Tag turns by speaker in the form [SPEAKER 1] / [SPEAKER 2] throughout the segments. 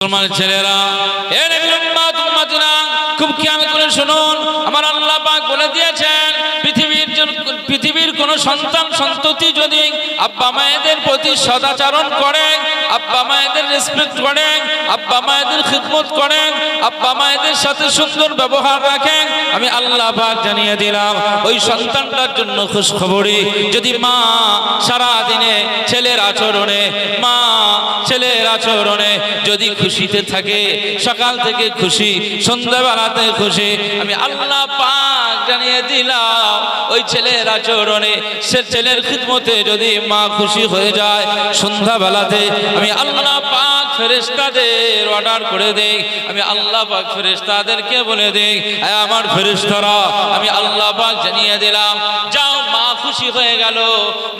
[SPEAKER 1] মুসলমান ছেলেরা খুব খেয়াল করে শুনুন, আমার আল্লাহ বলে দিয়েছেন, পৃথিবীর পৃথিবীর কোন সন্তান সন্ততি যদি আব্বা মায়েদের প্রতি সদাচরণ করে আব্বা মায়েদের রেসপেক্ট করেন, আব্বা মায়েদের খিদমত করেন, আব্বা মায়েদের সাথে সুন্দর ব্যবহার রাখেন। আমি আল্লাহ পাক জানিয়ে দিলাম, ওই সন্তানটার জন্য খুশ খবরই যদি মা সারা দিনে ছেলের আচরণে, মা ছেলের আচরণে যদি খুশিতে থাকে, সকাল থেকে খুশি, সন্ধ্যাবেলাতে খুশি, আমি আল্লাহ পাক জানিয়ে দিলাম, ওই ছেলের আচরণে, সে ছেলের খিদমতে যদি মা খুশি হয়ে যায়, সন্ধ্যাবেলাতে আমি আল্লাহ পাক ফেরেস্তাদের অর্ডার করে দেই, আমি আল্লাহ পাক ফেরেস্তাদেরকে বলে দেই আমার ফেরেস্তারা আমি আল্লাহ পাক জানিয়ে দিলাম মা খুশি হয়ে গেল।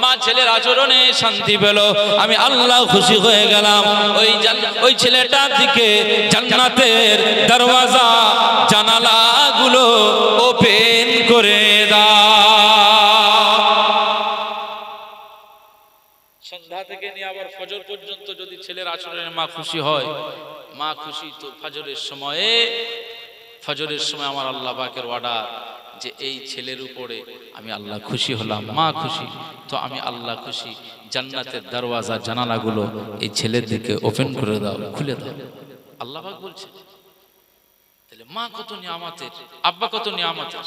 [SPEAKER 1] মা ছেলের আচরণে শান্তি পেল। আমি আল্লাহ খুশি হয়ে গেলাম। ওই ওই ছেলেটার দিকে জান্নাতের দরওয়াজা, জানালাগুলো ওপেন করে দা সন্ধ্যা থেকে নিয়ে আবার ফজর পর্যন্ত যদি ছেলের আচরণে মা খুশি হয়, মা খুশি তো ফজরের সময়ে ফজরের সময় আমার আল্লাহ পাকের অর্ডার যে এই ছেলের উপরে আমি আল্লাহ খুশি হলাম, মা খুশি। তো আমি আল্লাহ খুশি, জান্নাতের দরওয়াজা, জানালাগুলো এই ছেলের দিকে ওপেন করে দাও, খুলে দাও। আল্লাহ বলছে, তাহলে মা কত নিয়ামতের, আব্বা কত নিয়ামতের?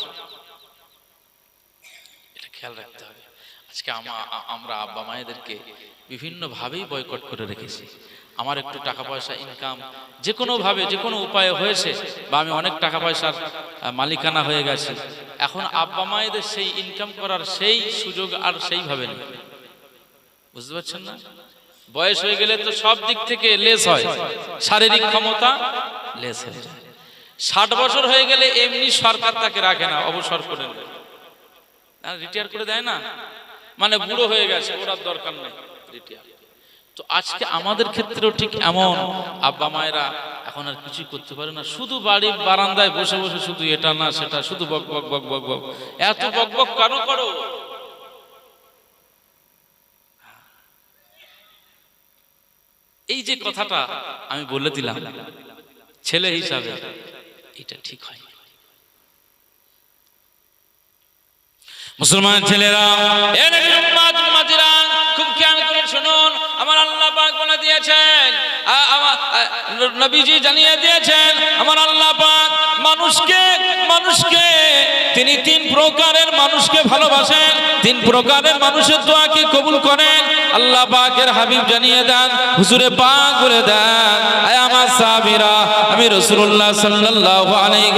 [SPEAKER 1] এটা খেয়াল রাখতে হবে। আজকে আমা- আমরা আব্বা মায়েদেরকে বিভিন্নভাবেই বয়কট করে রেখেছি। আমার একটু টাকা পয়সা ইনকাম যে কোনোভাবে যে কোনো উপায়ে হয়েছে, বা আমি অনেক টাকা পয়সার মালিকানা হয়ে গেছি। এখন আব্বা মায়েদের সেই ইনকাম করার সেই সুযোগ আর সেইভাবে নেই। বুঝতে পারছেন না? বয়স হয়ে গেলে তো সব দিক থেকে লেস হয়। শারীরিক ক্ষমতা লেস হয়ে যায়। ষাট বছর হয়ে গেলে এমনি সরকার তাকে রাখে না, অবসর করে রিটায়ার করে দেয় না। মানে বুড়ো হয়ে গেছে ওরার দরকার নেই। রিটায়ার তো আজকে আমাদের ক্ষেত্রেও ঠিক এমন। আব্বা মায়েরা এখন আর কিছুই করতে পারে না। শুধু বাড়ির বারান্দায় বসে বসে শুধু এটা না, সেটা শুধু বক বক বক বক বক। এত বক বক কেন করো? এই যে কথাটা আমি বলে দিলাম, ছেলে হিসাবে, এটা ঠিক হয় মুসলমান ছেলেরা খুব খেয়াল করে শুনুন, আমার আল্লাহ বলে দিয়েছেন। নবীজি জানিয়ে দিয়েছেন, আমার আল্লাহ পাক মানুষকে মানুষকে, তিনি তিন প্রকারের মানুষকে ভালোবাসেন। তিন প্রকারের মানুষের দোয়াকে কবুল করেন? আল্লাহ পাকের হাবিব জানিয়ে দেন, হুজুরে পাক বলে দেন আমার আমি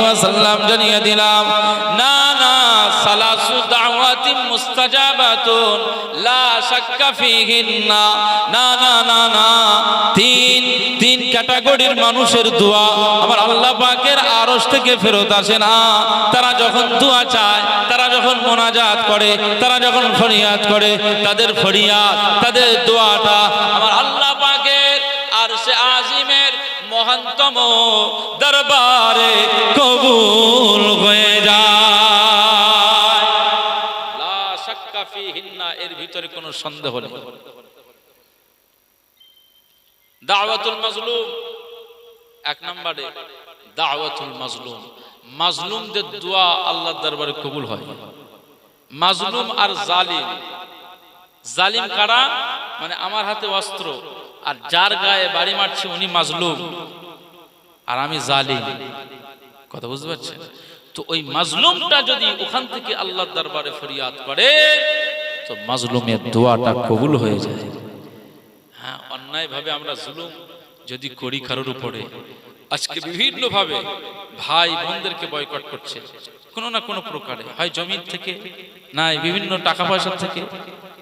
[SPEAKER 1] ওয়াসাল্লাম জানিয়ে দিলাম, না মুস্তাজাবাতুন লা শাক্কা ফিহিন্না। না না না না। তিন তিন ক্যাটাগরির মানুষের দোয়া। আমার আল্লাহ পাকের আরশ থেকে ফেরত আসে না। তারা যখন দোয়া চায়, তারা যখন মোনাজাত করে, তারা যখন ফরিয়াদ করে, তাদের ফরিয়াদ, তাদের দোয়াটা আমার আল্লাহ পাকের আর সে আজিমের মহান্তম দরবারে কবুল ভিতরে কোনো সন্দেহ নেই। দাওয়াতুল মাজলুম, এক নম্বরে দাওয়াতুল মাজলুম। মাজলুমদের দোয়া আল্লাহর দরবারে কবুল হয়। মাজলুম আর জালিম। জালিম কারা? মানে আমার হাতে অস্ত্র, আর যার গায়ে বাড়ি মারছে উনি মাজলুম। আর আমি জালিম। কথা বুঝতে পারছেন? তো ওই মাজলুমটা যদি ওখান থেকে আল্লাহর দরবারে ফরিয়াদ করে তো মাজলুমের দোয়াটা কবুল হয়ে যায়। হ্যাঁ অন্যায়ভাবে আমরা জুলুম যদি করি কারোর উপরে, আজকে বিভিন্ন ভাবে ভাই বোনদেরকে বয়কট করছে। কোনো না কোনো প্রকারে, হয় জমির থেকে, নাই বিভিন্ন টাকা পয়সা থেকে,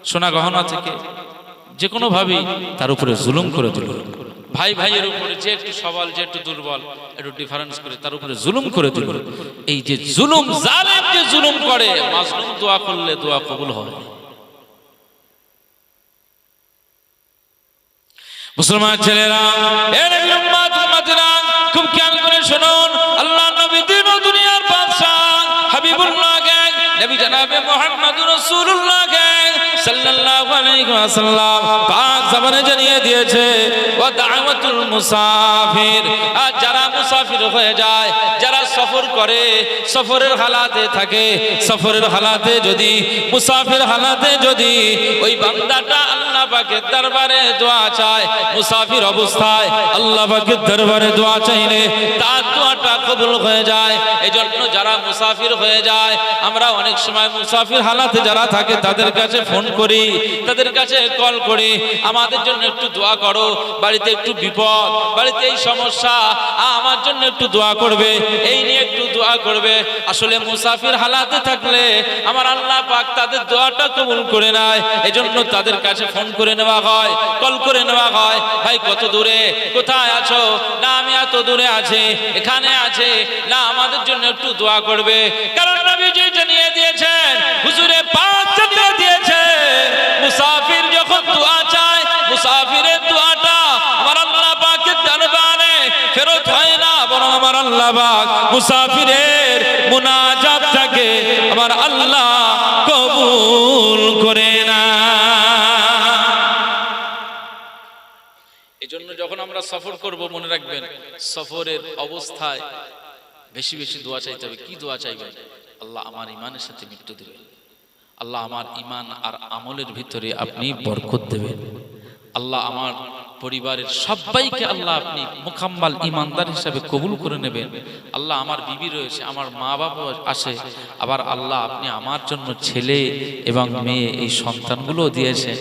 [SPEAKER 1] সোনা গহনা থেকে, যে কোনো ভাবেই তার উপরে জুলুম করে দিল। ভাই ভাইয়ের উপরে যে একটু সবল যে একটু দুর্বল, একটু ডিফারেন্স করে তার উপরে জুলুম করে দিল। এই যে জুলুম, জালেম যে জুলুম করে, মাজলুম দোয়া করলে দোয়া কবুল হয়। মুসলমান ছেলেরা খুব করে আল্লাহ দুনিয়ার জানিয়ে দিয়েছে মুসাফির। আর যারা মুসাফির হয়ে যায়, যারা সফর করে, সফরের হালাতে থাকে, সফরের হালাতে যদি, মুসাফির হালাতে যদি, ওই বান্দাটা আল্লাহ পাকের দরবারে দোয়া চায় মুসাফির অবস্থায় আল্লাহ পাকের দরবারে দোয়া চাইলে তার দোয়াটা কবুল হয়ে যায় এই জন্য যারা মুসাফির হয়ে যায়, আমরা অনেক সময় মুসাফির হালাতে যারা থাকে তাদের কাছে ফোন করি, তাদের কাছে কল করি, আমাদের জন্য একটু দোয়া করো, বাড়িতে একটু বিপদ, বাড়িতে এই সমস্যা আমার জন্য একটু দোয়া করবে, এই নিয়ে একটু দোয়া করবে, আসলে মুসাফির হালাতে থাকলে আমার আল্লাহ পাক তাদের দোয়াটা কবুল করে নেয়, এজন্য তাদের কাছে ফোন করে নেওয়া হয়, কল করে নেওয়া হয়, ভাই কত দূরে, কোথায় আছো, না আমি এত দূরে আছি, এখানে আছে? না, আমাদের জন্য একটু দোয়া করবে। কারণ নবীজি জানিয়ে দিয়েছেন, হুজুরে পাঁচ জানিয়ে দিয়েছে মুসাফির যখন দোয়া চায়, মুসাফিরের দোয়াটা আমার আল্লাহ পাকের দরবারে ফেরত হয় না, বরং আমার আল্লাহ পাক মুসাফিরের মুনাজাতটাকে আমার আল্লাহ কবুল করে না আমরা সফর করব মনে রাখবেন। সফরের অবস্থায় বেশি বেশি দোয়া চাইতে হবে। কি দোয়া চাইবেন? আল্লাহ আমার ইমানের সাথে মৃত্যু দেবেন। আল্লাহ আমার ইমান আর আমলের ভিতরে আপনি বরকত দেবেন। আল্লাহ আমার পরিবারের সবাইকে আল্লাহ আপনি মুকাম্মাল ইমানদার হিসাবে কবুল করে নেবেন। আল্লাহ আমার বিবি রয়েছে, আমার মা বাবা আসে। আবার আল্লাহ আপনি আমার জন্য ছেলে এবং মেয়ে এই সন্তানগুলো দিয়েছেন।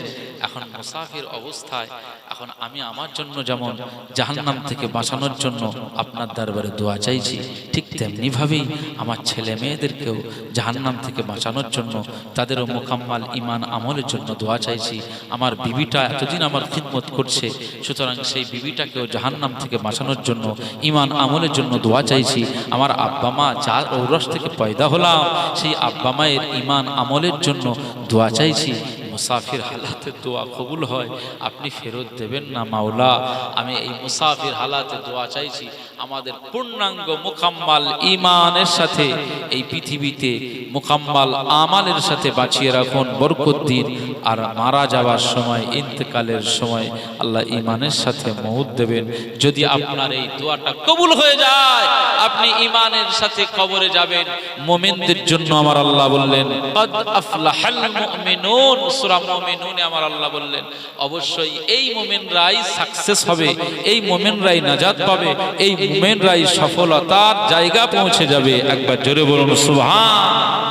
[SPEAKER 1] এখন মুসাফির অবস্থায়, এখন আমি আমার জন্য যেমন জাহান্নাম থেকে বাঁচানোর জন্য আপনার দরবারে দোয়া চাইছি, ঠিক তেমনি ভাবেই আমার ছেলে মেয়েদেরকেও জাহান্নাম থেকে বাঁচানোর জন্য তাদেরও মোকাম্মাল ইমান আমলের জন্য দোয়া চাইছি। আমার বিবিটা এতদিন আমার খিদমত করছে, সুতরাং সেই বিবিটাকেও জাহান্নাম থেকে বাঁচানোর জন্য ইমান আমলের জন্য দোয়া চাইছি। আমার আব্বা মা যার ঔরস থেকে পয়দা হলাম, সেই আব্বা মায়ের ইমান আমলের জন্য দোয়া চাইছি। মুসাফির হালাতে দোয়া কবুল হয়। আপনি ফেরত দেবেন না মাওলা। আমি এই মুসাফির হালাতে দোয়া চাইছি। আমাদের পূর্ণাঙ্গ মুকাম্মাল ইমানের সাথে এই পৃথিবীতে মুকাম্মাল আমালের সাথে বাঁচিয়ে রাখুন, বরকত দিন। আর মারা যাওয়ার সময়, ইন্তেকালের সময় আল্লাহ ইমানের সাথে মহুদ দেবেন। যদি আপনার এই দোয়াটা কবুল হয়ে যায়, আপনি ইমানের সাথে কবরে যাবেন। মোমেনদের জন্য আমার আল্লাহ বললেন আমার আল্লাহ বললেন, অবশ্যই এই মোমেনরাই সাকসেস হবে, এই মোমেনরাই নাজাত পাবে, এই মোমেনরাই সফলতার জায়গা পৌঁছে যাবে। একবার জোরে বলুন সুবহান।